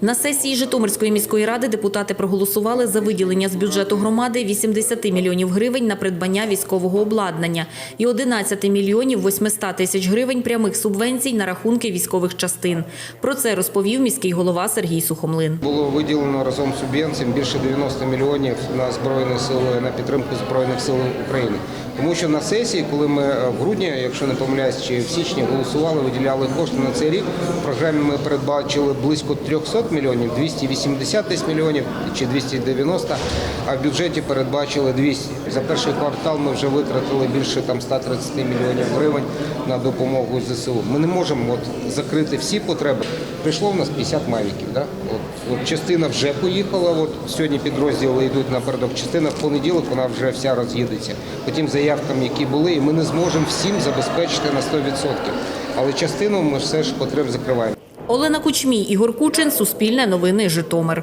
На сесії Житомирської міської ради депутати проголосували за виділення з бюджету громади 80 мільйонів гривень на придбання військового обладнання і 11 мільйонів 800 тисяч гривень прямих субвенцій на рахунки військових частин. Про це розповів міський голова Сергій Сухомлин. Було виділено разом з субвенціями більше 90 мільйонів на збройні сили на підтримку збройних сил України. Тому що на сесії, коли ми е, в грудні, якщо не помиляюсь, чи в січні голосували, виділяли кошти на цей рік. В програмі ми передбачили близько 300 мільйонів, 280 десь мільйонів чи 290, а в бюджеті передбачили 200. За перший квартал ми вже витратили більше там 130 мільйонів гривень на допомогу ЗСУ. Ми не можемо от закрити всі потреби. Прийшло в нас 50 мавіків. Да? От, от частина вже поїхала. От сьогодні підрозділи йдуть напередок. Частина в понеділок вона вже вся роз'їдеться. По тим заявкам, які були, і ми не зможемо всім забезпечити на 100%. Але частину ми все ж потреб закриваємо. Олена Кучмій, Ігор Кучин, Суспільне новини, Житомир.